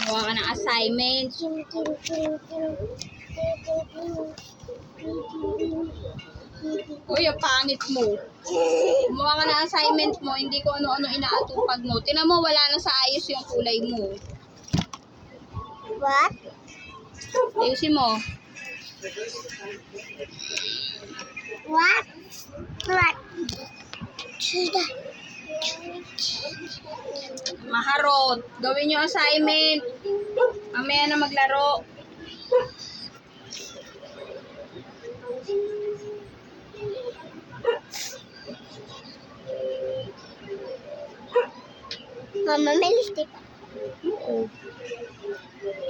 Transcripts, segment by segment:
Gawa ka ng assignment. Uy, ang pangit mo. Gumawa ka ng assignment mo, hindi ko ano-ano inaatupag mo. Tinan mo, wala na sa ayos yung kulay mo. What? Ayusin mo. What? What? Maharot. Gawin yung assignment. Mamaya na maglaro. Mama, may lipstick.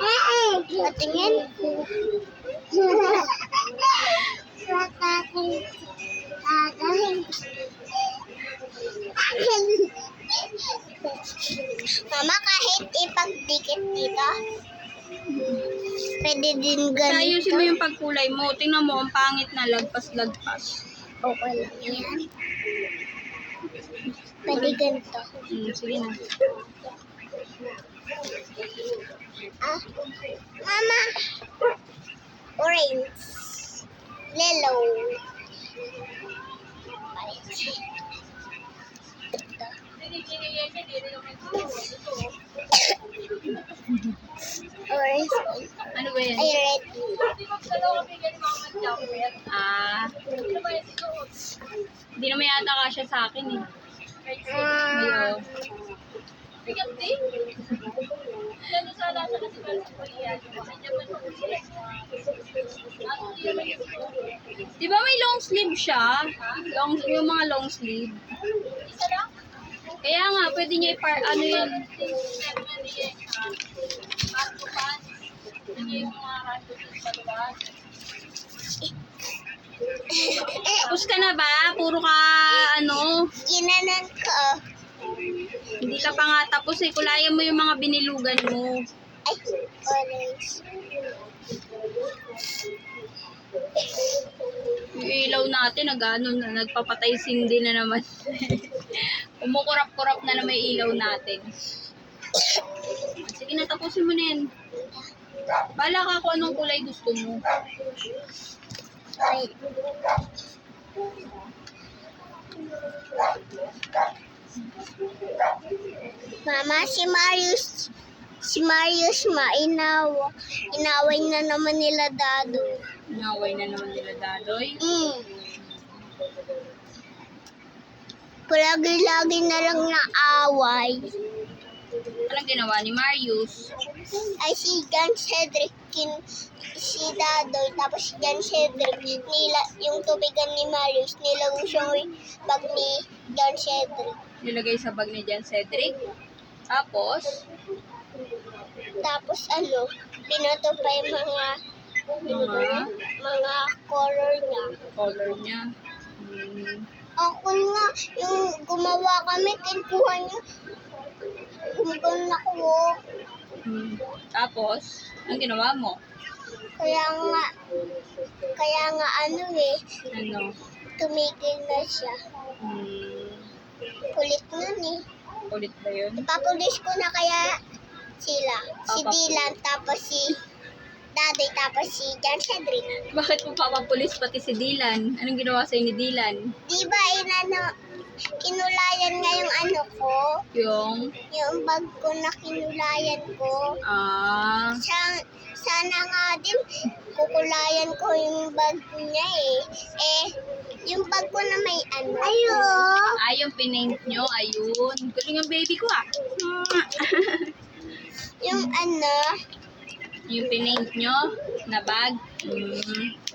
Eh, patingin. Patakin. Ipagdikit dito, pwede din ganito. Ayusin mo yung pagkulay mo. Tingnan mo, ang pangit na lagpas-lagpas. Okay lang yan. Pwede ganito. Hmm, sige na. Ah, Mama, orange, yellow. Orange. Ano yan? Ay, red. Ah. Hindi naman yata kasya sa akin eh. Ah, Ayo. Di ba may long sleeve siya? Long, yung mga long sleeve. Kaya nga, pwede niya ipar, ano yun? Tapos ka na ba? Puro ka, ano, ginanan ko. hindi ka pa nga tapos eh. Kulayan mo yung mga binilugan mo. Ay, orange. Yung ilaw natin, nag, ano, na, nagpapatay sindi na naman. Kumukurap-kurap na na may ilaw natin. Sige na, tapusin mo na yan. Bala ka kung anong kulay gusto mo. Ay. Mama, si Marius, si Marius mainawa. Inaway na naman nila dado. Naway na naman nila dadoy. Mm. Palagi-lagi na lang na away. Anong ginawa ni Marius? Ay si John Cedric, kin, si Dadoy, tapos si John Cedric, nila, yung tubigan ni Marius, nilago siyang bag ni John Cedric. Nilagay sa bag ni Jan Cedric. Tapos, Tapos ano, binoto pa yung mga, mga mga color niya. color niya. Hmm. Ako nga, yung gumawa kami, kinukuha niya. Gumagano ako. oh. Hmm. Tapos, anong ginawa mo? Kaya nga, kaya nga ano eh, Ano? tumigil na siya. Hmm. Kulit nun eh. Ulit ba yun? Ipapulis ko na kaya sila. Si Papa- Dylan, tapos si Daday, tapos si John Cedric. Bakit mo papapulis pati si Dylan? Anong ginawa sa'yo ni Dylan? Di ba inano, kinulayan nga yung ano ko, Yung, yung bag ko na kinulayan ko. ah, Sa, sana nga din, kukulayan ko yung bag niya eh. Eh, yung bag ko na may ano. Ayo! ah, yung pinaint nyo, ayun. Galing ang baby ko ah. Yung ano, yung pinaint nyo na bag.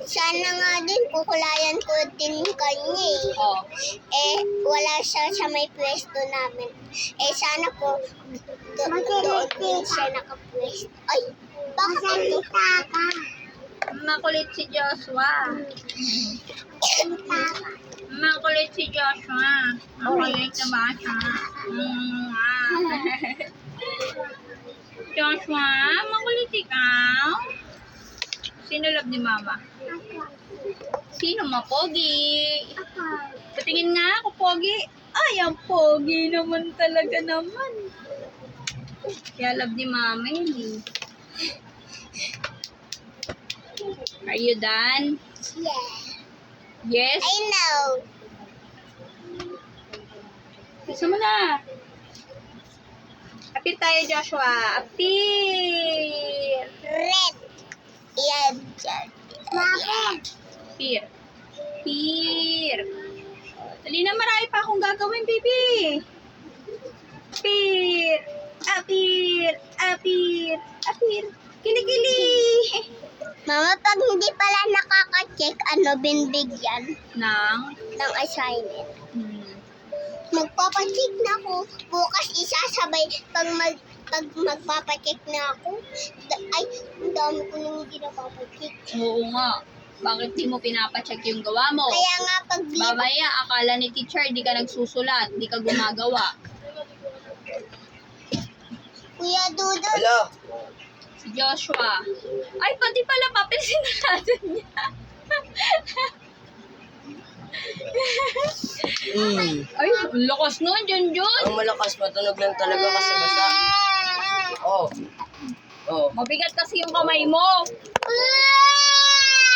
Sana nga din, kukulayan ko din kanya eh. Oh, eh, wala siya sa may pwesto namin. Eh, sana po, do- doon din siya nakapwesto. Ay, bakit kita ka? makulit si Joshua. Makulit si Joshua. Makulit na ba siya? Mm, ah. Joshua, makulit ikaw? Sino love ni mama? Sino mo, Pogi? Patingin nga ako, Pogi. Ay, ang pogi naman talaga naman. Kaya love ni mama yun eh. Are you done? Yeah. Yes? I know. Gusto mo na. Apir tayo, Joshua. Apir! Red. Yan dyan. Mama. Apir. Apir. Dali na, marami pa akong gagawin, baby. Apir! Apir! Apir! Apir! Kilikili! Mama, pag hindi pala nakaka-check, ano binbigyan Nang? ng assignment. Hmm. Magpapacheck na ako. Bukas isasabay pag mag pag magpapacheck na ako. Da- ay, ang dami ko nang hindi napapacheck. Oo nga. Bakit di mo pinapacheck yung gawa mo? Kaya nga pag Mamaya, akala ni teacher, di ka nagsusulat, di ka gumagawa. Kuya Dudo, Hello? Si Joshua. Ay, pati pala papel sinalado niya. Hmm. Ay, ang lakas nun, Jun Jun. Ang malakas, matunog lang talaga kasi basa. Oh. Oh. Mabigat kasi yung kamay mo.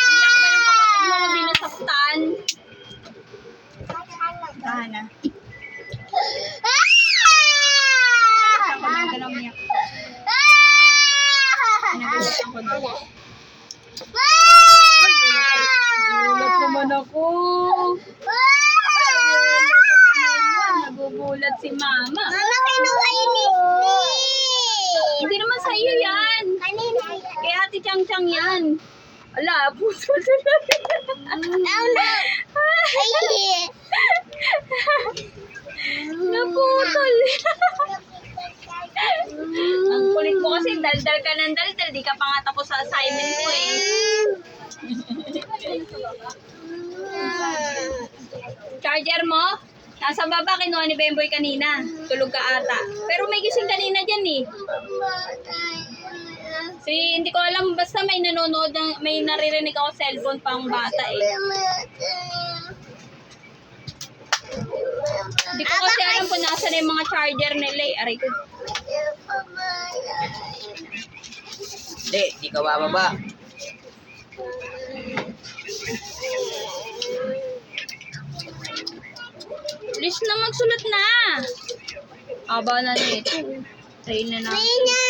Iyak ba yung kapatid mo na. Ako na, ka lang umiyak. Pinagulat ako doon. Gulat naman ako. Nagugulat si mama. Mama, kinuha yung lipstick. Hindi naman sa iyo yan. Kanina yan. Kay Ate Chang Chang yan. Ala, puso na Oh no. Ay, Naputol. Ang kulit mo kasi daldal ka ng daldal. Di ka pa nga tapos sa assignment ko eh. Charger mo? Nasa baba, kinuha ni Bemboy kanina. Tulog ka ata. Pero may gising kanina dyan eh. Si, hindi ko alam, basta may nanonood, ng, may naririnig ako cellphone pang bata eh. Hindi ko kasi alam kung nasa na yung mga charger nila eh. Aray ko. Hindi, di ka bababa. Please na magsulat na. Aba na nito. Try na na. Nina.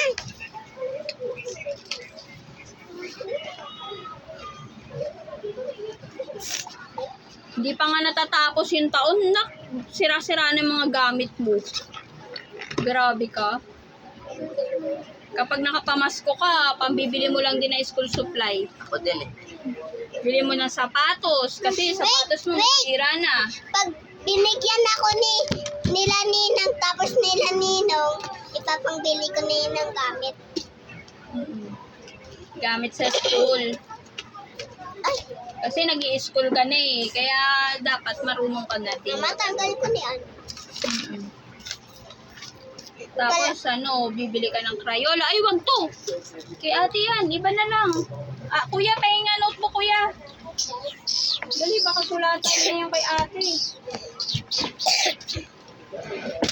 Hindi pa nga natatapos yung taon. Nak, sira-sira na yung mga gamit mo. Grabe ka. Kapag nakapamasko ka, pambibili mo lang din ng school supply. Ako din eh. Bili mo ng sapatos. Kasi sapatos mo, wait. sira na. Pag binigyan ako ni nila Ninang tapos nila Ninong, ipapangbili ko na yun ng gamit. Gamit sa school. Ay, Kasi nag school ka na eh. Kaya dapat marunong ka na din. matanggal ko ni ano. Mm-mm. Tapos ano, bibili ka ng Crayola. Ay, wag to! Kay ate yan, iba na lang. Ah, kuya, pahinga notebook, kuya. Dali, baka sulatan niya yung kay ate.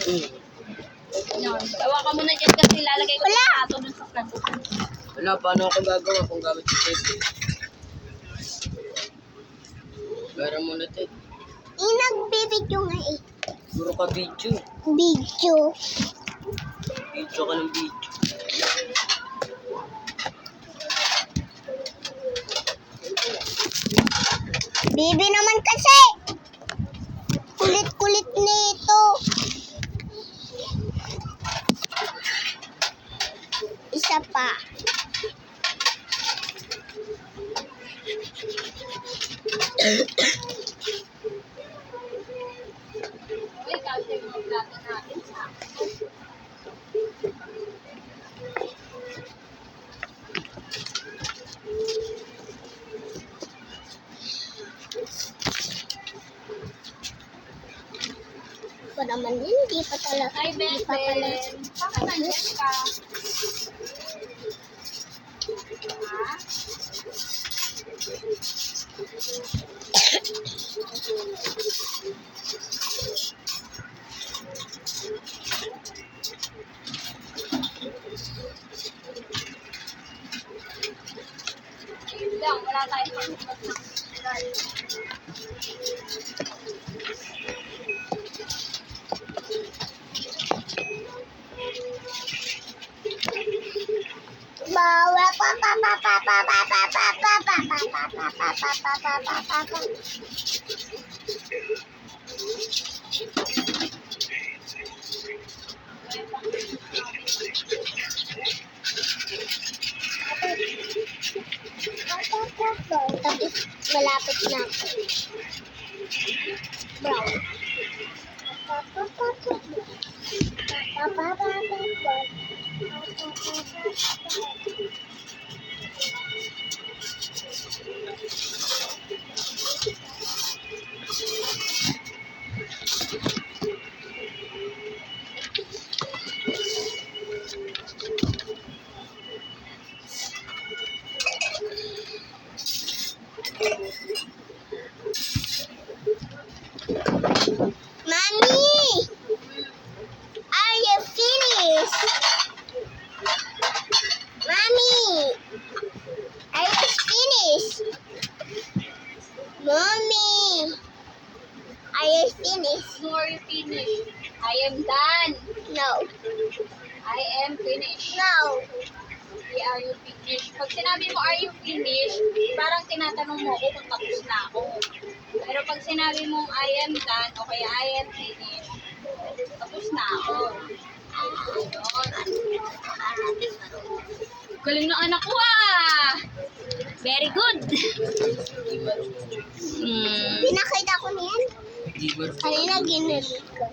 Hmm. Yan, tawa ka muna dyan kasi lalagay ko sa ato dun sa plato. Wala, paano ako gagawa kung gamit yung tape? Pera muna tape. Inagbibidyo nga eh. Puro ka video. Video. Video ka ng video. Bibi naman kasi. Kulit-kulit nito. Isa pa. Ipapalin. Bakit nandiyan ka? Ha? Lang, wala tayong pang-ibag ng Tapos malapit na ako. Brown. Finished? Mommy! Are you finished? Mommy! Are you finished? No, are you finished? I am done. No. I am finished. No. Hey, are you finished? Pag sinabi mo, are you finished? Parang tinatanong mo ako kung tapos na ako. Pero pag sinabi mong, I am done, o kaya I am finished, tapos na ako. Galing ng anak ko ah! Very good! Hmm. Pinakita ko niyan. Kanina ginamit ko.